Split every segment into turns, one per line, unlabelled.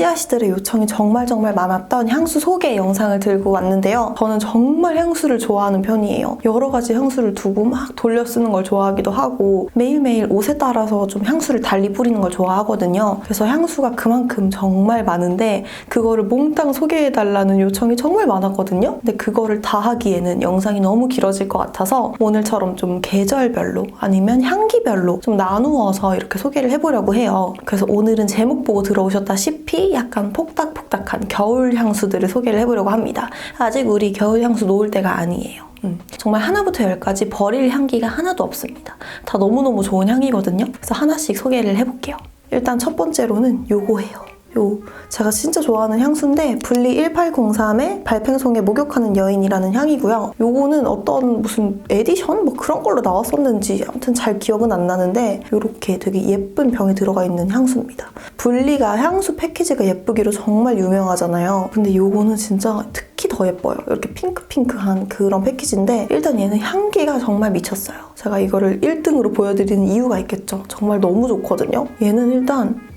Катя 씨앗이들의 요청이 정말 정말 많았던 향수 소개 영상을 들고 왔는데요. 저는 정말 향수를 좋아하는 편이에요. 여러 가지 향수를 두고 막 돌려 쓰는 걸 좋아하기도 하고 매일매일 옷에 따라서 좀 향수를 달리 뿌리는 걸 좋아하거든요. 그래서 향수가 그만큼 정말 많은데 그거를 몽땅 소개해달라는 요청이 정말 많았거든요. 근데 그거를 다 하기에는 영상이 너무 길어질 것 같아서 오늘처럼 좀 계절별로 아니면 향기별로 좀 나누어서 이렇게 소개를 해보려고 해요. 그래서 오늘은 제목 보고 들어오셨다시피 약간 폭닥폭닥한 겨울 향수들을 소개를 해보려고 합니다. 아직 우리 겨울 향수 놓을 때가 아니에요. 음, 정말 하나부터 열까지 버릴 향기가 하나도 없습니다. 다 너무너무 좋은 향이거든요. 그래서 하나씩 소개를 해볼게요. 일단 첫 번째로는 요거예요. 요 제가 진짜 좋아하는 향수인데 분리 1803의 발팽송에 목욕하는 여인이라는 향이고요. 요거는 어떤 무슨 에디션 뭐 그런 걸로 나왔었는지 아무튼 잘 기억은 안 나는데 이렇게 되게 예쁜 병에 들어가 있는 향수입니다. 분리가 향수 패키지가 예쁘기로 정말 유명하잖아요. 근데 요거는 진짜 특히 더 예뻐요. 이렇게 핑크핑크한 그런 패키지인데 일단 얘는 향기가 정말 미쳤어요. 제가 이거를 1등으로 보여드리는 이유가 있겠죠. 정말 너무 좋거든요. 얘는 일단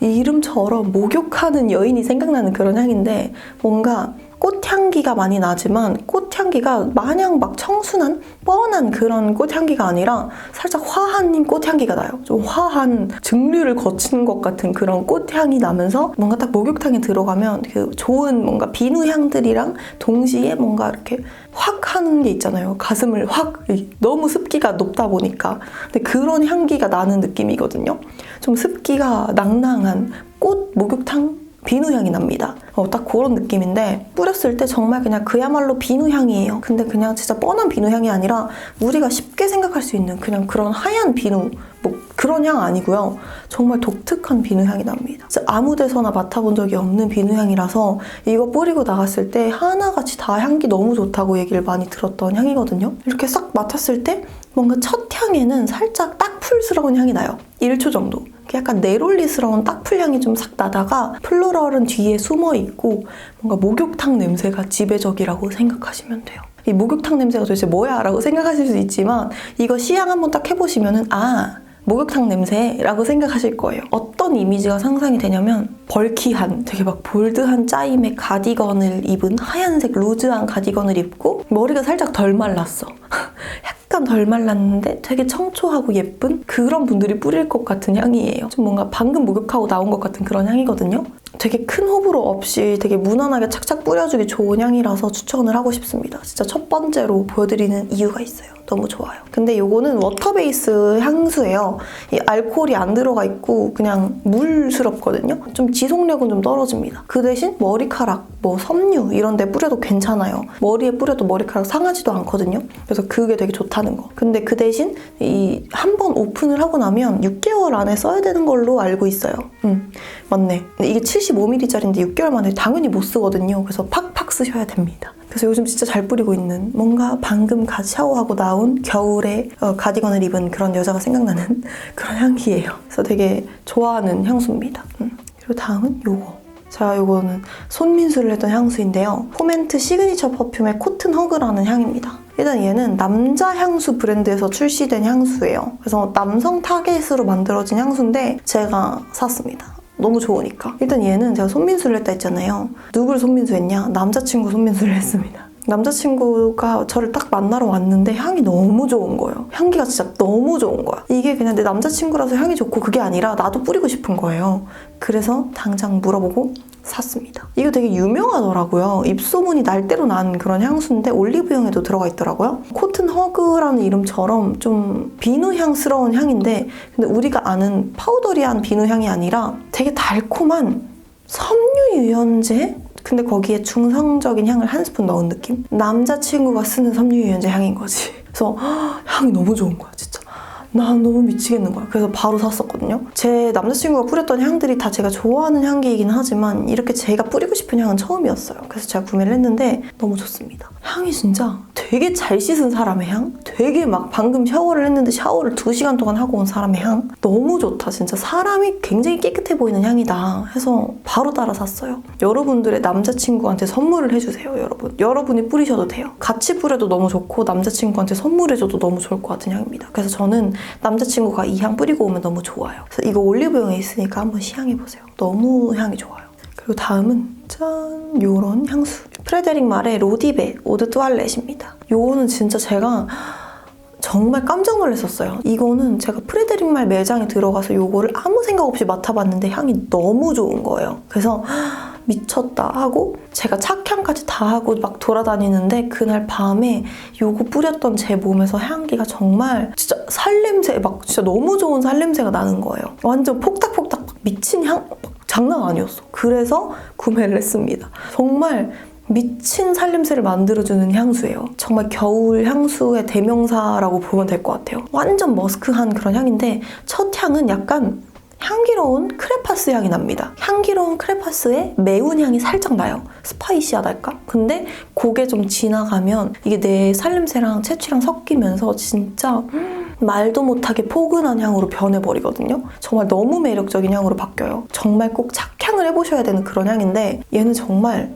이 이름처럼 목욕하는 여인이 생각나는 그런 향인데 뭔가 꽃향기가 많이 나지만 꽃향기가 마냥 막 청순한 뻔한 그런 꽃향기가 아니라 살짝 화한 꽃향기가 나요. 좀 화한 증류를 거친 것 같은 그런 꽃향이 나면서 뭔가 딱 목욕탕에 들어가면 그 좋은 뭔가 비누 향들이랑 동시에 뭔가 이렇게 확 하는 게 있잖아요. 가슴을 확 너무 습기가 높다 보니까 근데 그런 향기가 나는 느낌이거든요. 좀 습기가 낭낭한 꽃 목욕탕 비누 향이 납니다. 어, 딱 그런 느낌인데 뿌렸을 때 정말 그냥 그야말로 비누 향이에요. 근데 그냥 진짜 뻔한 비누 향이 아니라 우리가 쉽게 생각할 수 있는 그냥 그런 하얀 비누 뭐 그런 향 아니고요. 정말 독특한 비누 향이 납니다. 아무 데서나 맡아본 적이 없는 비누 향이라서 이거 뿌리고 나갔을 때 하나같이 다 향기 너무 좋다고 얘기를 많이 들었던 향이거든요. 이렇게 싹 맡았을 때 뭔가 첫 향에는 살짝 딱풀스러운 향이 나요. 1초 정도. 약간 네롤리스러운 딱풀 향이 좀 싹 나다가 플로럴은 뒤에 숨어 있고 뭔가 목욕탕 냄새가 지배적이라고 생각하시면 돼요. 이 목욕탕 냄새가 도대체 뭐야? 라고 생각하실 수 있지만 이거 시향 한번 딱 해보시면은 아 목욕탕 냄새라고 생각하실 거예요. 어떤 이미지가 상상이 되냐면 벌키한 되게 막 볼드한 짜임의 가디건을 입은 하얀색 루즈한 가디건을 입고 머리가 살짝 덜 말랐어. 약간 덜 말랐는데 되게 청초하고 예쁜 그런 분들이 뿌릴 것 같은 향이에요. 좀 뭔가 방금 목욕하고 나온 것 같은 그런 향이거든요. 되게 큰 호불호 없이 되게 무난하게 착착 뿌려주기 좋은 향이라서 추천을 하고 싶습니다. 진짜 첫 번째로 보여드리는 이유가 있어요. 너무 좋아요. 근데 이거는 워터 베이스 향수예요. 이 알코올이 안 들어가 있고 그냥 물스럽거든요. 좀 지속력은 좀 떨어집니다. 그 대신 머리카락, 뭐 섬유 이런 데 뿌려도 괜찮아요. 머리에 뿌려도 머리카락 상하지도 않거든요. 그래서 그게 되게 좋다는 거. 근데 그 대신 이 한 번 오픈을 하고 나면 6개월 안에 써야 되는 걸로 알고 있어요. 음, 맞네. 근데 이게 75ml짜리인데 6개월 만에 당연히 못 쓰거든요. 그래서 팍팍 쓰셔야 됩니다. 그래서 요즘 진짜 잘 뿌리고 있는 뭔가 방금 갓 샤워하고 나온 겨울에 어, 가디건을 입은 그런 여자가 생각나는 그런 향기예요. 그래서 되게 좋아하는 향수입니다. 음. 그리고 다음은 요거. 제가 요거는 손민수를 했던 향수인데요. 포멘트 시그니처 퍼퓸의 코튼 허그라는 향입니다. 일단 얘는 남자 향수 브랜드에서 출시된 향수예요. 그래서 남성 타겟으로 만들어진 향수인데 제가 샀습니다. 너무 좋으니까. 일단 얘는 제가 손민수를 했다 했잖아요. 누구를 손민수 했냐? 남자친구 손민수를 했습니다. 남자친구가 저를 딱 만나러 왔는데 향이 너무 좋은 거예요. 향기가 진짜 너무 좋은 거야. 이게 그냥 내 남자친구라서 향이 좋고 그게 아니라 나도 뿌리고 싶은 거예요. 그래서 당장 물어보고 샀습니다. 이거 되게 유명하더라고요. 입소문이 날 대로 난 그런 향수인데 올리브영에도 들어가 있더라고요. 코튼 허그라는 이름처럼 좀 비누 향스러운 향인데 근데 우리가 아는 파우더리한 비누 향이 아니라 되게 달콤한 섬유 유연제? 근데 거기에 중성적인 향을 한 스푼 넣은 느낌? 남자친구가 쓰는 섬유 유연제 향인 거지. 그래서 향이 너무 좋은 거야, 진짜. 난 너무 미치겠는 거야. 그래서 바로 샀었거든요. 제 남자친구가 뿌렸던 향들이 다 제가 좋아하는 향기이긴 하지만 이렇게 제가 뿌리고 싶은 향은 처음이었어요. 그래서 제가 구매를 했는데 너무 좋습니다. 향이 진짜 되게 잘 씻은 사람의 향? 되게 막 방금 샤워를 했는데 샤워를 2시간 동안 하고 온 사람의 향 너무 좋다 진짜 사람이 굉장히 깨끗해 보이는 향이다 해서 바로 따라 샀어요 여러분들의 남자친구한테 선물을 해주세요 여러분 여러분이 뿌리셔도 돼요 같이 뿌려도 너무 좋고 남자친구한테 선물해줘도 너무 좋을 것 같은 향입니다 그래서 저는 남자친구가 이 향 뿌리고 오면 너무 좋아요. 그래서 이거 올리브영에 있으니까 한번 시향해보세요. 너무 향이 좋아요. 그리고 다음은 짠 요런 향수. 프레데릭 말의 로디베 오드 뚜알렛입니다. 요거는 진짜 제가 정말 깜짝 놀랐었어요. 이거는 제가 프레데릭 말 매장에 들어가서 요거를 아무 생각 없이 맡아봤는데 향이 너무 좋은 거예요. 그래서 미쳤다 하고 제가 착향까지 다 하고 막 돌아다니는데 그날 밤에 요거 뿌렸던 제 몸에서 향기가 정말 진짜 살냄새 막 진짜 너무 좋은 살냄새가 나는 거예요. 완전 폭닥폭닥 막 미친 향막 장난 아니었어. 그래서 구매를 했습니다. 정말 미친 살냄새를 만들어주는 향수예요. 정말 겨울 향수의 대명사라고 보면 될 것 같아요. 완전 머스크한 그런 향인데 첫 향은 약간 향기로운 크레파스 향이 납니다. 향기로운 크레파스에 매운 향이 살짝 나요. 스파이시하달까? 근데 그게 좀 지나가면 이게 내 살냄새랑 채취랑 섞이면서 진짜 말도 못하게 포근한 향으로 변해버리거든요. 정말 너무 매력적인 향으로 바뀌어요. 정말 꼭 착향을 해보셔야 되는 그런 향인데 얘는 정말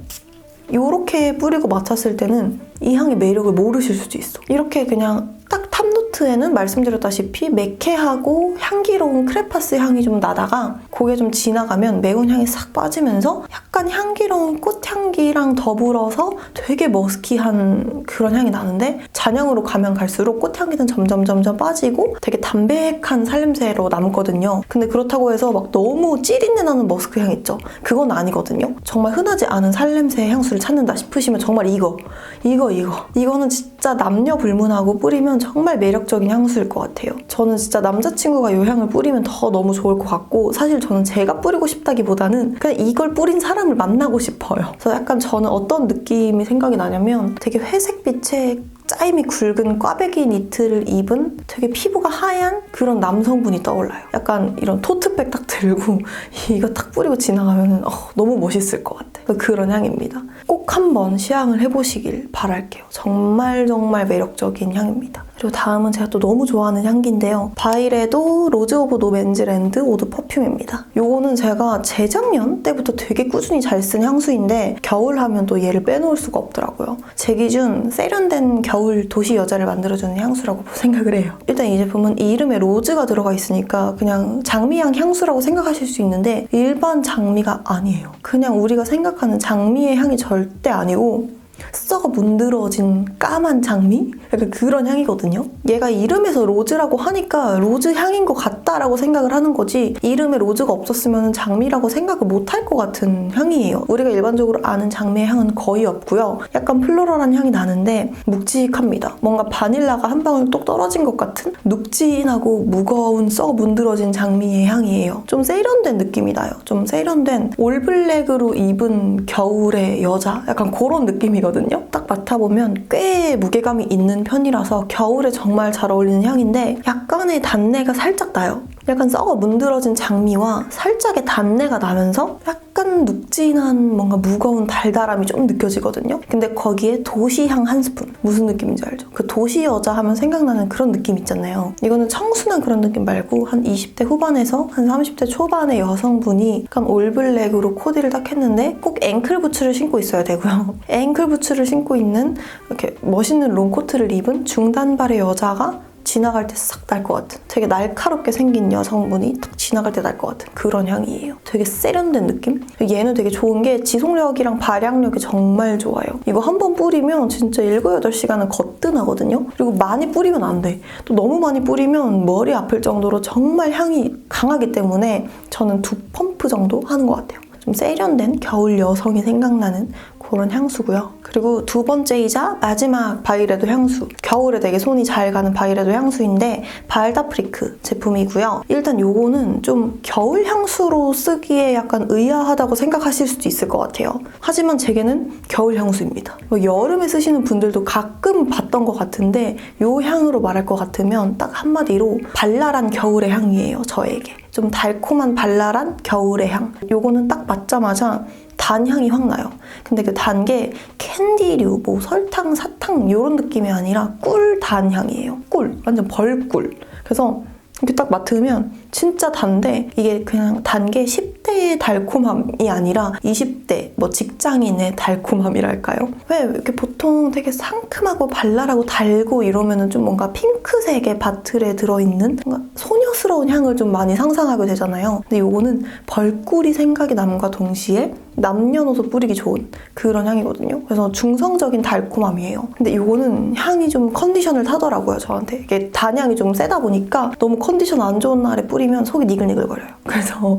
이렇게 뿌리고 맡았을 때는 이 향의 매력을 모르실 수도 있어. 이렇게 그냥 딱 탑노트에는 말씀드렸다시피 매캐하고 향기로운 크레파스 향이 좀 나다가 그게 좀 지나가면 매운 향이 싹 빠지면서 약간 향기로운 꽃향기랑 더불어서 되게 머스키한 그런 향이 나는데 잔향으로 가면 갈수록 꽃향기는 점점 점점 빠지고 되게 담백한 살냄새로 남거든요. 근데 그렇다고 해서 막 너무 찌린내 나는 머스크 향 있죠? 그건 아니거든요. 정말 흔하지 않은 살냄새 향수를 찾는다 싶으시면 정말 이거, 이거, 이거. 이거는 진짜 남녀 불문하고 뿌리면 정말 매력적인 향수일 것 같아요. 저는 진짜 남자친구가 이 향을 뿌리면 더 너무 좋을 것 같고 사실 저는 제가 뿌리고 싶다기보다는 그냥 이걸 뿌린 사람을 만나고 싶어요. 그래서 약간 저는 어떤 느낌이 생각이 나냐면 되게 회색빛의 짜임이 굵은 꽈배기 니트를 입은 되게 피부가 하얀 그런 남성분이 떠올라요. 약간 이런 토트백 딱 들고 이거 딱 뿌리고 지나가면 어, 너무 멋있을 것 같아. 그런 향입니다. 꼭 한번 시향을 해보시길 바랄게요. 정말 정말 매력적인 향입니다. 그리고 다음은 제가 또 너무 좋아하는 향기인데요. 바이레도 로즈 오브 노맨즈랜드 오드 퍼퓸입니다. 요거는 제가 재작년 때부터 되게 꾸준히 잘 쓴 향수인데 겨울 하면 또 얘를 빼놓을 수가 없더라고요. 제 기준 세련된 겨울 도시 여자를 만들어주는 향수라고 생각을 해요. 일단 이 제품은 이 이름에 로즈가 들어가 있으니까 그냥 장미향 향수라고 생각하실 수 있는데 일반 장미가 아니에요. 그냥 우리가 생각하는 장미의 향이 절대 아니고 썩어 문드러진 까만 장미? 약간 그런 향이거든요. 얘가 이름에서 로즈라고 하니까 로즈 향인 것 같다라고 생각을 하는 거지 이름에 로즈가 없었으면 장미라고 생각을 못 할 것 같은 향이에요. 우리가 일반적으로 아는 장미의 향은 거의 없고요. 약간 플로럴한 향이 나는데 묵직합니다. 뭔가 바닐라가 한 방울 똑 떨어진 것 같은 눅진하고 무거운 썩어 문드러진 장미의 향이에요. 좀 세련된 느낌이 나요. 좀 세련된 올블랙으로 입은 겨울의 여자? 약간 그런 느낌이거든요. 향이거든요. 딱 맡아보면 꽤 무게감이 있는 편이라서 겨울에 정말 잘 어울리는 향인데 약간의 단내가 살짝 나요. 약간 썩어 문드러진 장미와 살짝의 단내가 나면서 약간 눅진한 뭔가 무거운 달달함이 좀 느껴지거든요. 근데 거기에 도시향 한 스푼. 무슨 느낌인지 알죠? 그 도시 여자 하면 생각나는 그런 느낌 있잖아요. 이거는 청순한 그런 느낌 말고 한 20대 후반에서 한 30대 초반의 여성분이 약간 올블랙으로 코디를 딱 했는데 꼭 앵클 부츠를 신고 있어야 되고요. 앵클 부츠를 신고 있는 이렇게 멋있는 롱코트를 입은 중단발의 여자가 지나갈 때 싹 날 것 같은 되게 날카롭게 생긴 여성분이 딱 지나갈 때 날 것 같은 그런 향이에요. 되게 세련된 느낌? 얘는 되게 좋은 게 지속력이랑 발향력이 정말 좋아요. 이거 한 번 뿌리면 진짜 7, 8시간은 거뜬하거든요. 그리고 많이 뿌리면 안 돼. 또 너무 많이 뿌리면 머리 아플 정도로 정말 향이 강하기 때문에 저는 두 펌프 정도 하는 것 같아요. 좀 세련된 겨울 여성이 생각나는 그런 향수고요. 그리고 두 번째이자 마지막 바이레도 향수. 겨울에 되게 손이 잘 가는 바이레도 향수인데 발다프리크 제품이고요. 일단 요거는 좀 겨울 향수로 쓰기에 약간 의아하다고 생각하실 수도 있을 것 같아요. 하지만 제게는 겨울 향수입니다. 뭐 여름에 쓰시는 분들도 가끔 봤던 것 같은데 요 향으로 말할 것 같으면 딱 한마디로 발랄한 겨울의 향이에요. 저에게. 좀 달콤한 발랄한 겨울의 향. 요거는 딱 맞자마자 단향이 확 나요. 근데 그 단 게 캔디류, 뭐 설탕, 사탕 이런 느낌이 아니라 꿀 단향이에요. 꿀, 완전 벌꿀. 그래서 이렇게 딱 맡으면 진짜 단데 이게 그냥 단 게 10대의 달콤함이 아니라 20대 뭐 직장인의 달콤함이랄까요? 왜 이렇게 보통 되게 상큼하고 발랄하고 달고 이러면은 좀 뭔가 핑크색의 바틀에 들어있는 뭔가 소녀 스러운 향을 좀 많이 상상하게 되잖아요. 근데 요거는 벌꿀이 생각이 남과 동시에 남녀노소 뿌리기 좋은 그런 향이거든요. 그래서 중성적인 달콤함이에요. 근데 요거는 향이 좀 컨디션을 타더라고요, 저한테. 이게 단향이 좀 세다 보니까 너무 컨디션 안 좋은 날에 뿌리면 속이 니글니글거려요. 그래서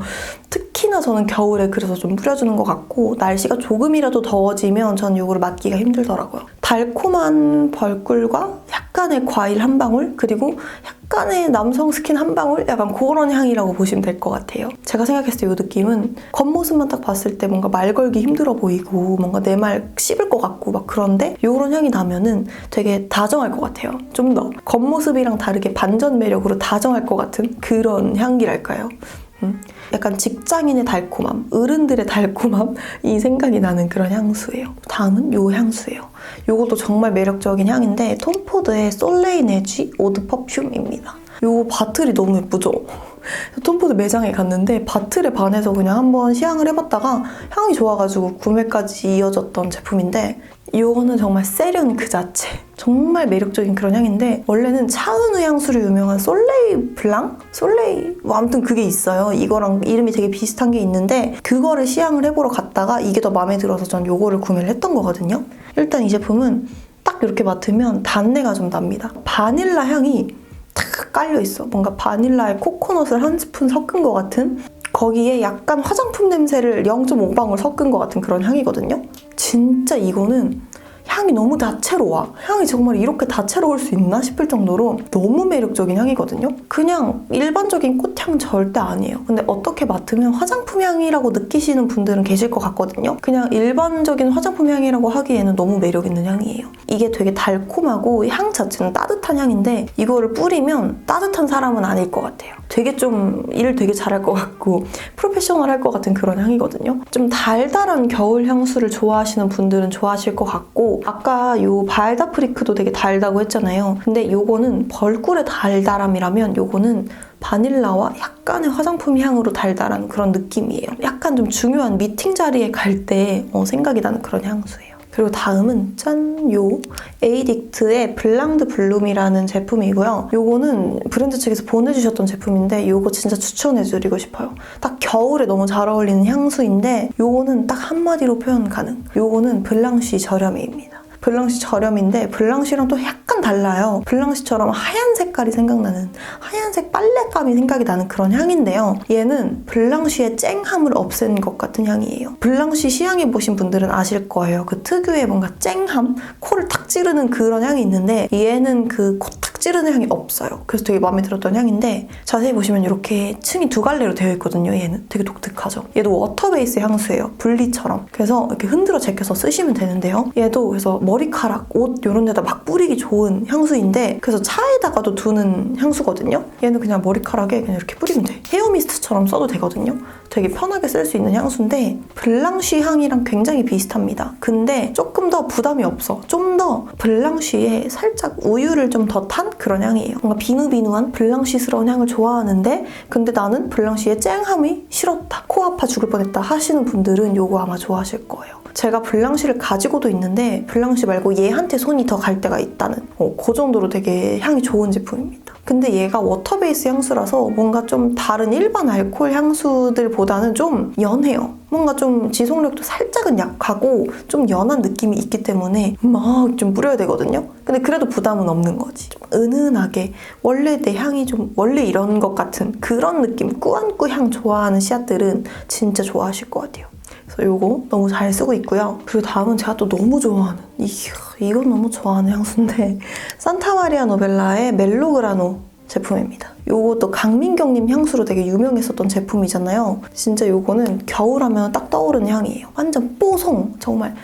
특히나 저는 겨울에 그래서 좀 뿌려주는 것 같고 날씨가 조금이라도 더워지면 전 요거를 맡기가 힘들더라고요. 달콤한 벌꿀과 약간의 과일 한 방울 그리고 약간의 남성 스킨 한 방울 약간 그런 향이라고 보시면 될 것 같아요. 제가 생각했을 때 이 느낌은 겉모습만 딱 봤을 때 뭔가 말 걸기 힘들어 보이고 뭔가 내 말 씹을 것 같고 막 그런데 이런 향이 나면은 되게 다정할 것 같아요. 좀 더 겉모습이랑 다르게 반전 매력으로 다정할 것 같은 그런 향기랄까요? 음. 약간 직장인의 달콤함, 어른들의 달콤함이 생각이 나는 그런 향수예요. 다음은 요 향수예요. 요것도 정말 매력적인 향인데 톰포드의 솔레이 네쥐 오드 퍼퓸입니다. 요 바틀이 너무 예쁘죠? 톰포드 매장에 갔는데 바틀에 반해서 그냥 한번 시향을 해봤다가 향이 좋아가지고 구매까지 이어졌던 제품인데 이거는 정말 세련 그 자체. 정말 매력적인 그런 향인데 원래는 차은우 향수로 유명한 솔레이 블랑? 솔레이? 뭐 아무튼 그게 있어요. 이거랑 이름이 되게 비슷한 게 있는데 그거를 시향을 해보러 갔다가 이게 더 마음에 들어서 전 이거를 구매를 했던 거거든요. 일단 이 제품은 딱 이렇게 맡으면 단내가 좀 납니다. 바닐라 향이 탁 깔려 있어. 뭔가 바닐라에 코코넛을 한 스푼 섞은 것 같은 거기에 약간 화장품 냄새를 0.5방울 섞은 것 같은 그런 향이거든요. 진짜 이거는 향이 너무 다채로워. 향이 정말 이렇게 다채로울 수 있나 싶을 정도로 너무 매력적인 향이거든요. 그냥 일반적인 꽃향 절대 아니에요. 근데 어떻게 맡으면 화장품 향이라고 느끼시는 분들은 계실 것 같거든요. 그냥 일반적인 화장품 향이라고 하기에는 너무 매력 있는 향이에요. 이게 되게 달콤하고 향 자체는 따뜻한 향인데 이거를 뿌리면 따뜻한 사람은 아닐 것 같아요. 되게 좀 일 되게 잘할 것 같고 프로페셔널 할 것 같은 그런 향이거든요. 좀 달달한 겨울 향수를 좋아하시는 분들은 좋아하실 것 같고 아까 요 발다프리크도 되게 달다고 했잖아요. 근데 요거는 벌꿀의 달달함이라면 요거는 바닐라와 약간의 화장품 향으로 달달한 그런 느낌이에요. 약간 좀 중요한 미팅 자리에 갈 때 생각이 나는 그런 향수예요. 그리고 다음은 짠! 요 에이딕트의 블랑드 블룸이라는 제품이고요. 요거는 브랜드 측에서 보내주셨던 제품인데 요거 진짜 추천해드리고 싶어요. 딱 겨울에 너무 잘 어울리는 향수인데 요거는 딱 한마디로 표현 가능. 요거는 블랑쉬 저렴이입니다. 블랑쉬 저렴인데 블랑쉬랑 또 약간 달라요. 블랑쉬처럼 하얀 색깔이 생각나는 하얀색 빨랫감이 생각이 나는 그런 향인데요. 얘는 블랑쉬의 쨍함을 없앤 것 같은 향이에요. 블랑쉬 시향해 보신 분들은 아실 거예요. 그 특유의 뭔가 쨍함, 코를 탁 찌르는 그런 향이 있는데 얘는 그 코 탁 찌르는 향이 없어요. 그래서 되게 마음에 들었던 향인데 자세히 보시면 이렇게 층이 두 갈래로 되어 있거든요. 얘는 되게 독특하죠. 얘도 워터 베이스 향수예요. 분리처럼. 그래서 이렇게 흔들어 제껴서 쓰시면 되는데요. 얘도 그래서 머리카락, 옷 이런 데다 막 뿌리기 좋은 향수인데 그래서 차에다가도 두는 향수거든요. 얘는 그냥 머리카락에 그냥 이렇게 뿌리면 돼. 헤어 미스트처럼 써도 되거든요. 되게 편하게 쓸 수 있는 향수인데 블랑쉬 향이랑 굉장히 비슷합니다. 근데 조금 더 부담이 없어. 좀 더 블랑쉬에 살짝 우유를 좀 더 탄 그런 향이에요. 뭔가 비누비누한 블랑쉬스러운 향을 좋아하는데 근데 나는 블랑쉬의 쨍함이 싫었다. 코 아파 죽을 뻔했다 하시는 분들은 이거 아마 좋아하실 거예요. 제가 블랑쉬를 가지고도 있는데 블랑쉬 말고 얘한테 손이 더 갈 때가 있다는 어, 그 정도로 되게 향이 좋은 제품입니다. 근데 얘가 워터 베이스 향수라서 뭔가 좀 다른 일반 알코올 향수들보다는 좀 연해요. 뭔가 좀 지속력도 살짝은 약하고 좀 연한 느낌이 있기 때문에 막 좀 뿌려야 되거든요. 근데 그래도 부담은 없는 거지. 좀 은은하게 원래 내 향이 좀 원래 이런 것 같은 그런 느낌 꾸안꾸 향 좋아하는 씨앗들은 진짜 좋아하실 것 같아요. 그래서 이거 너무 잘 쓰고 있고요. 그리고 다음은 제가 또 너무 좋아하는 이 이건 너무 좋아하는 향수인데 산타마리아 노벨라의 멜로그라노 제품입니다. 요것도 강민경님 향수로 되게 유명했었던 제품이잖아요. 진짜 요거는 겨울하면 딱 떠오르는 향이에요. 완전 뽀송 정말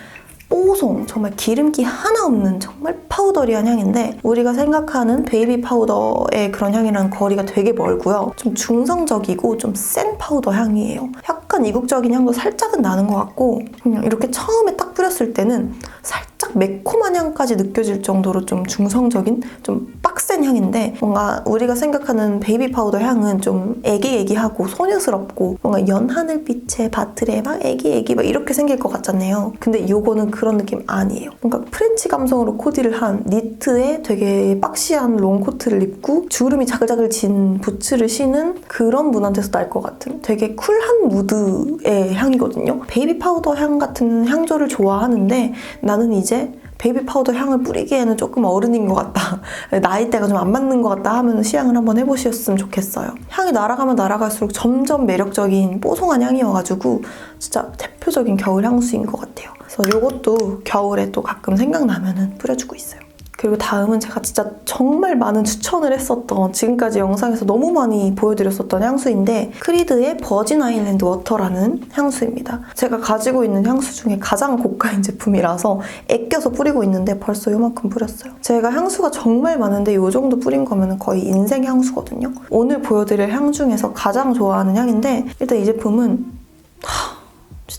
뽀송 정말 기름기 하나 없는 정말 파우더리한 향인데 우리가 생각하는 베이비 파우더의 그런 향이랑 거리가 되게 멀고요. 좀 중성적이고 좀 센 파우더 향이에요. 약간 이국적인 향도 살짝은 나는 것 같고 그냥 이렇게 처음에 딱 뿌렸을 때는 살짝 매콤한 향까지 느껴질 정도로 좀 중성적인 좀 빡 센 향인데 뭔가 우리가 생각하는 베이비 파우더 향은 좀 애기애기하고 소녀스럽고 뭔가 연하늘빛의 바틀에 막 애기애기 막 이렇게 생길 것 같잖아요. 근데 요거는 그런 느낌 아니에요. 뭔가 프렌치 감성으로 코디를 한 니트에 되게 박시한 롱코트를 입고 주름이 자글자글 진 부츠를 신은 그런 분한테서 날 것 같은 되게 쿨한 무드의 향이거든요. 베이비 파우더 향 같은 향조를 좋아하는데 나는 이제 베이비 파우더 향을 뿌리기에는 조금 어른인 것 같다. 나이대가 좀 안 맞는 것 같다 하면 시향을 한번 해보셨으면 좋겠어요. 향이 날아가면 날아갈수록 점점 매력적인 뽀송한 향이어가지고 진짜 대표적인 겨울 향수인 것 같아요. 그래서 이것도 겨울에 또 가끔 생각나면 뿌려주고 있어요. 그리고 다음은 제가 진짜 정말 많은 추천을 했었던 지금까지 영상에서 너무 많이 보여드렸었던 향수인데 크리드의 버진 아일랜드 워터라는 향수입니다. 제가 가지고 있는 향수 중에 가장 고가인 제품이라서 아껴서 뿌리고 있는데 벌써 요만큼 뿌렸어요. 제가 향수가 정말 많은데 요 정도 뿌린 거면 거의 인생 향수거든요. 오늘 보여드릴 향 중에서 가장 좋아하는 향인데 일단 이 제품은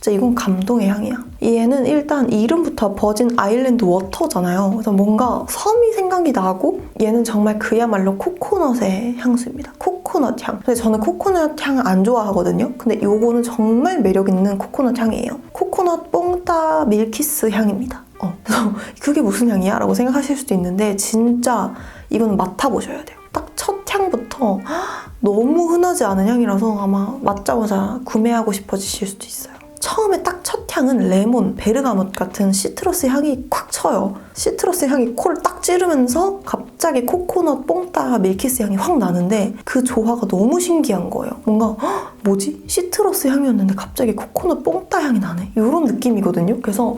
진짜 이건 감동의 향이야. 얘는 일단 이름부터 버진 아일랜드 워터잖아요. 그래서 뭔가 섬이 생각이 나고 얘는 정말 그야말로 코코넛의 향수입니다. 코코넛 향. 근데 저는 코코넛 향 안 좋아하거든요. 근데 요거는 정말 매력 있는 코코넛 향이에요. 코코넛 뽕따 밀키스 향입니다. 어, 그래서 그게 무슨 향이야? 라고 생각하실 수도 있는데 진짜 이건 맡아보셔야 돼요. 딱 첫 향부터 너무 흔하지 않은 향이라서 아마 맡자마자 구매하고 싶어지실 수도 있어요. 처음에 딱 첫 향은 레몬, 베르가못 같은 시트러스 향이 콱 쳐요. 시트러스 향이 코를 딱 찌르면서 갑자기 코코넛 뽕따 밀키스 향이 확 나는데 그 조화가 너무 신기한 거예요. 뭔가 헉, 뭐지? 시트러스 향이었는데 갑자기 코코넛 뽕따 향이 나네. 이런 느낌이거든요. 그래서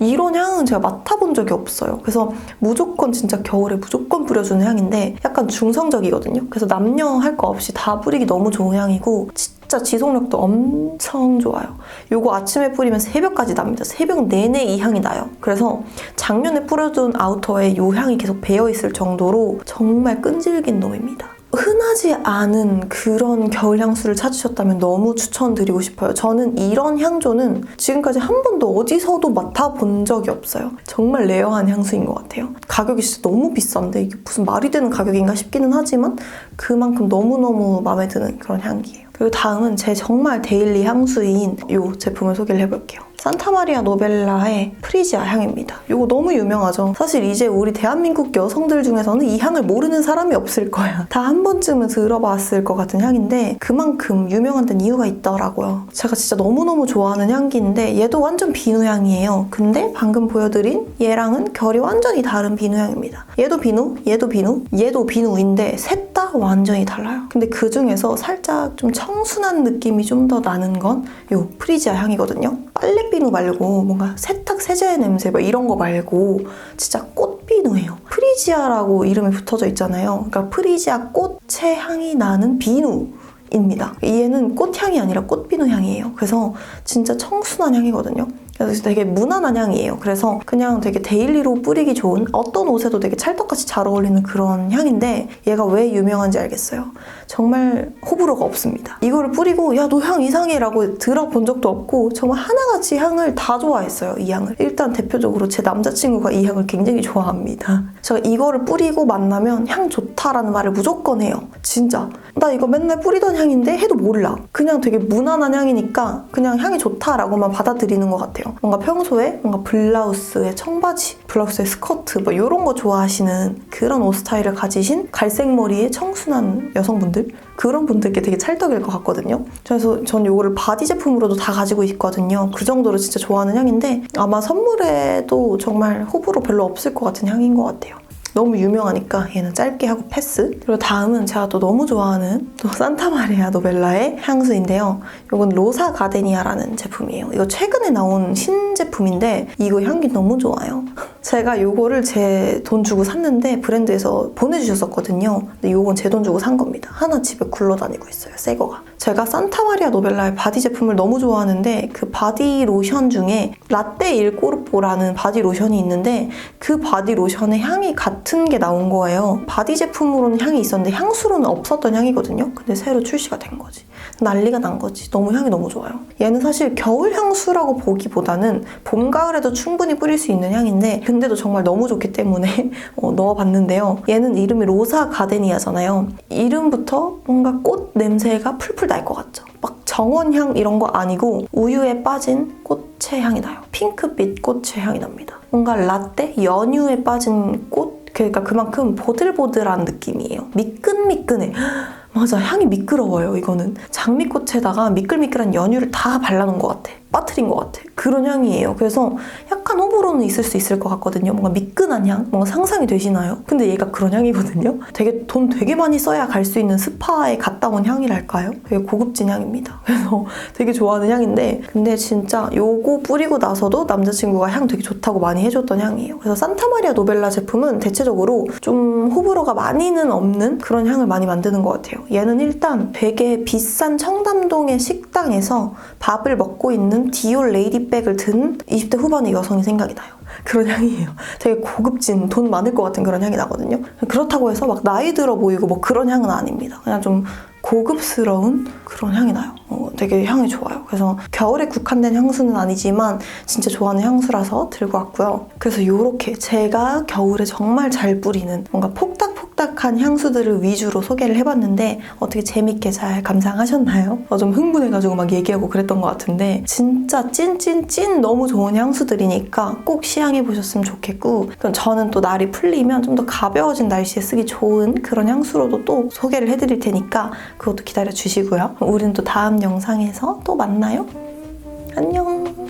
이런 향은 제가 맡아본 적이 없어요. 그래서 무조건 진짜 겨울에 무조건 뿌려주는 향인데 약간 중성적이거든요. 그래서 남녀 할 거 없이 다 뿌리기 너무 좋은 향이고 진짜 지속력도 엄청 좋아요. 요거 아침에 뿌리면 새벽까지 납니다. 새벽 내내 이 향이 나요. 그래서 작년에 뿌려둔 아우터에 요 향이 계속 배어있을 정도로 정말 끈질긴 놈입니다. 흔하지 않은 그런 겨울 향수를 찾으셨다면 너무 추천드리고 싶어요. 저는 이런 향조는 지금까지 한 번도 어디서도 맡아본 적이 없어요. 정말 레어한 향수인 것 같아요. 가격이 진짜 너무 비싼데 이게 무슨 말이 되는 가격인가 싶기는 하지만 그만큼 너무너무 마음에 드는 그런 향기예요. 그리고 다음은 제 정말 데일리 향수인 이 제품을 소개를 해볼게요. 산타마리아 노벨라의 프리지아 향입니다. 이거 너무 유명하죠. 사실 이제 우리 대한민국 여성들 중에서는 이 향을 모르는 사람이 없을 거야. 다 한 번쯤은 들어봤을 것 같은 향인데 그만큼 유명한 데는 이유가 있더라고요. 제가 진짜 너무너무 좋아하는 향기인데 얘도 완전 비누 향이에요. 근데 방금 보여드린 얘랑은 결이 완전히 다른 비누 향입니다. 얘도 비누, 얘도 비누, 얘도 비누인데 셋 다 완전히 달라요. 근데 그 중에서 살짝 좀 청순한 느낌이 좀 더 나는 건 이 프리지아 향이거든요. 빨래 비누 말고 뭔가 세탁 세제 냄새 막 이런 거 말고 진짜 꽃 비누예요. 프리지아라고 이름이 붙어져 있잖아요. 그러니까 프리지아 꽃의 향이 나는 비누. 입니다. 얘는 꽃향이 아니라 꽃비누 향이에요. 그래서 진짜 청순한 향이거든요. 그래서 되게 무난한 향이에요. 그래서 그냥 되게 데일리로 뿌리기 좋은 어떤 옷에도 되게 찰떡같이 잘 어울리는 그런 향인데 얘가 왜 유명한지 알겠어요. 정말 호불호가 없습니다. 이거를 뿌리고 야 너 향 이상해 라고 들어본 적도 없고 정말 하나같이 향을 다 좋아했어요. 이 향을. 일단 대표적으로 제 남자친구가 이 향을 굉장히 좋아합니다. 제가 이거를 뿌리고 만나면 향 좋다라는 말을 무조건 해요. 진짜. 나 이거 맨날 뿌리던 향인데 해도 몰라. 그냥 되게 무난한 향이니까 그냥 향이 좋다라고만 받아들이는 것 같아요. 뭔가 평소에 뭔가 블라우스에 청바지, 블라우스에 스커트 뭐 이런 거 좋아하시는 그런 옷 스타일을 가지신 갈색 머리의 청순한 여성분들 그런 분들께 되게 찰떡일 것 같거든요. 그래서 전 이거를 바디 제품으로도 다 가지고 있거든요. 그 정도로 진짜 좋아하는 향인데 아마 선물에도 정말 호불호 별로 없을 것 같은 향인 것 같아요. 너무 유명하니까 얘는 짧게 하고 패스. 그리고 다음은 제가 또 너무 좋아하는 또 산타마리아 노벨라의 향수인데요. 이건 로사 가데니아라는 제품이에요. 이거 최근에 나온 신제품인데 이거 향기 너무 좋아요. 제가 요거를 제 돈 주고 샀는데 브랜드에서 보내주셨었거든요. 근데 요건 제 돈 주고 산 겁니다. 하나 집에 굴러다니고 있어요. 새 거가. 제가 산타마리아 노벨라의 바디 제품을 너무 좋아하는데 그 바디 로션 중에 라떼 일꼬르뽀라는 바디 로션이 있는데 그 바디 로션의 향이 같은 게 나온 거예요. 바디 제품으로는 향이 있었는데 향수로는 없었던 향이거든요. 근데 새로 출시가 된 거지. 난리가 난 거지. 너무 향이 너무 좋아요. 얘는 사실 겨울 향수라고 보기보다는 봄, 가을에도 충분히 뿌릴 수 있는 향인데 근데도 정말 너무 좋기 때문에 어, 넣어봤는데요. 얘는 이름이 로사 가데니아잖아요. 이름부터 뭔가 꽃 냄새가 풀풀 날 것 같죠. 막 정원향 이런 거 아니고 우유에 빠진 꽃의 향이 나요. 핑크빛 꽃의 향이 납니다. 뭔가 라떼, 연유에 빠진 꽃 그러니까 그만큼 보들보들한 느낌이에요. 미끈미끈해. 맞아, 향이 미끄러워요, 이거는. 장미꽃에다가 미끌미끌한 연유를 다 발라놓은 것 같아. 빠트린 것 같아. 그런 향이에요. 그래서 약간 호불호는 있을 수 있을 것 같거든요. 뭔가 미끈한 향? 뭔가 상상이 되시나요? 근데 얘가 그런 향이거든요. 되게 돈 되게 많이 써야 갈 수 있는 스파에 갔다 온 향이랄까요? 되게 고급진 향입니다. 그래서 되게 좋아하는 향인데 근데 진짜 요거 뿌리고 나서도 남자친구가 향 되게 좋다고 많이 해줬던 향이에요. 그래서 산타마리아 노벨라 제품은 대체적으로 좀 호불호가 많이는 없는 그런 향을 많이 만드는 것 같아요. 얘는 일단 되게 비싼 청담동의 식당에서 밥을 먹고 있는 디올 레이디백을 든 20대 후반의 여성이 생각이 나요. 그런 향이에요. 되게 고급진, 돈 많을 것 같은 그런 향이 나거든요. 그렇다고 해서 막 나이 들어 보이고 뭐 그런 향은 아닙니다. 그냥 좀 고급스러운 그런 향이 나요. 어, 되게 향이 좋아요. 그래서 겨울에 국한된 향수는 아니지만 진짜 좋아하는 향수라서 들고 왔고요. 그래서 이렇게 제가 겨울에 정말 잘 뿌리는 뭔가 폭닥 폭닥한 향수들을 위주로 소개를 해봤는데 어떻게 재밌게 잘 감상하셨나요? 어, 좀 흥분해가지고 막 얘기하고 그랬던 것 같은데 진짜 찐찐찐 너무 좋은 향수들이니까 꼭 시향해보셨으면 좋겠고 그럼 저는 또 날이 풀리면 좀 더 가벼워진 날씨에 쓰기 좋은 그런 향수로도 또 소개를 해드릴 테니까 그것도 기다려 주시고요. 우리는 또 다음 영상에서 또 만나요. 안녕.